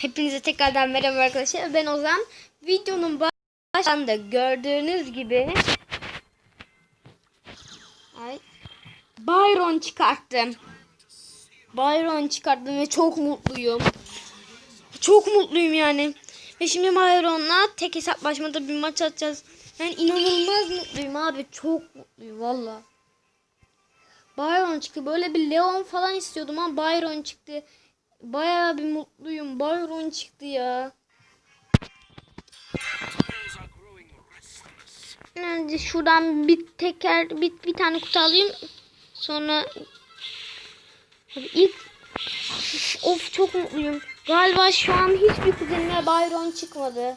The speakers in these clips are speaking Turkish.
Hepinize tekrardan merhaba arkadaşlar. Ben Ozan. Videonun başında gördüğünüz gibi Ay, Byron çıkarttım. Byron çıkarttım ve çok mutluyum. Çok mutluyum yani. Ve şimdi Byron'la tek hesaplaşmada bir maç atacağız. Yani inanılmaz mutluyum abi. Çok mutluyum valla. Byron çıktı. Böyle bir Leon falan istiyordum ama Byron çıktı. Bayağı bir mutluyum. Byron çıktı ya. Yani şuradan bir teker bir, bir tane kutu alayım. Sonra ilk of çok mutluyum. Galiba şu an hiçbir kuzenime Byron çıkmadı.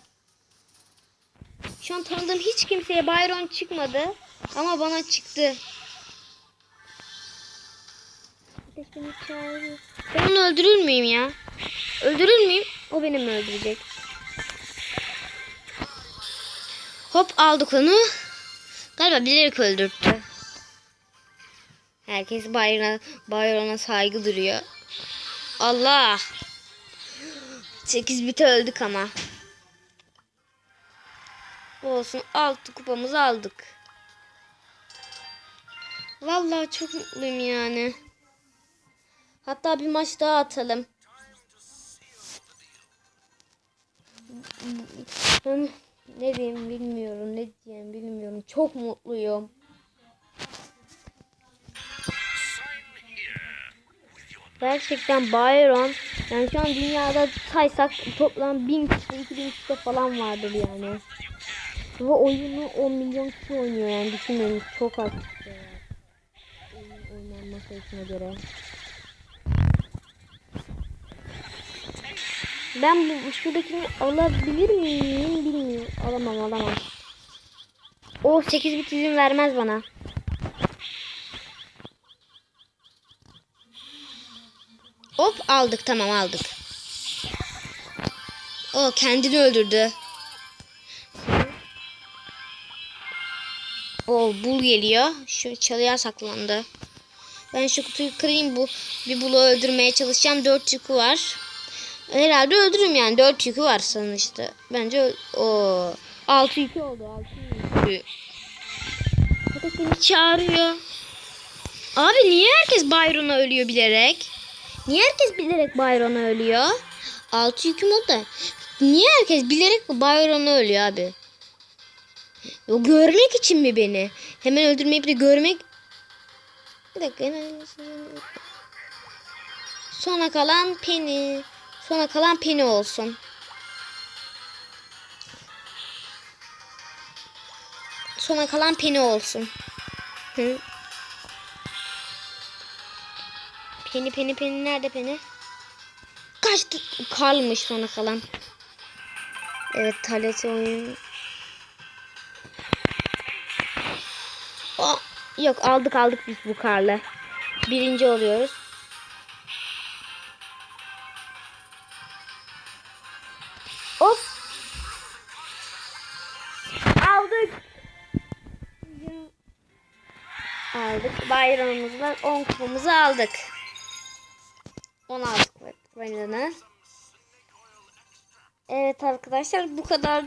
Şu an tanıdığım hiç kimseye Byron çıkmadı. Ama bana çıktı. Beni çağırıyor. Ben onu öldürür müyüm ya? Öldürür müyüm? O beni mi öldürecek? Hop aldık onu. Galiba bilerek öldürttü. Herkes Byron'a Byron'a saygı duruyor. Allah. 8 bite öldük ama. Olsun. Altı kupamızı aldık. Vallahi çok mutluyum yani. Hatta bir maç daha atalım. Ne diyeyim bilmiyorum. Ne diyeyim bilmiyorum. Çok mutluyum. Gerçekten Byron yani şu an dünyada saysak toplam 1000 kişi 2000 kişi falan vardır yani. Ve oyunu 10 milyon kişi oynuyor yani düşünün çok az kişi var. Oyun oynanma sayısına göre. Ben bu şuradakini alabilir miyim bilmiyorum. Alamam alamam. O 8 bit izin vermez bana. Hop aldık tamam aldık. O kendini öldürdü. O bul geliyor. Şu çalıya saklandı. Ben şu kutuyu kırayım bu. Bir bulu öldürmeye çalışacağım. Dört yükü var. Herhalde öldürürüm yani. Dört yükü var sonuçta. Bence o altı yükü oldu. Altı yükü. Ateş beni çağırıyor. Abi niye herkes Byron'a ölüyor bilerek? Niye herkes bilerek Byron'a ölüyor? Altı yüküm oldu da. Niye herkes bilerek Byron'a ölüyor abi? O görmek için mi beni? Hemen öldürmeyip de görmek... Bir dakika. Sona kalan Penny. Sona kalan Penny olsun. Sona kalan Penny olsun. Hı. Penny Penny Penny nerede Penny? Kaçtı. Kalmış sona kalan. Evet Talet oyun. O, yok aldık aldık biz bu karla. Birinci oluyoruz. Aldık. Bayramımızla 10 kupamızı aldık. 16 kupanını. Evet arkadaşlar bu kadar.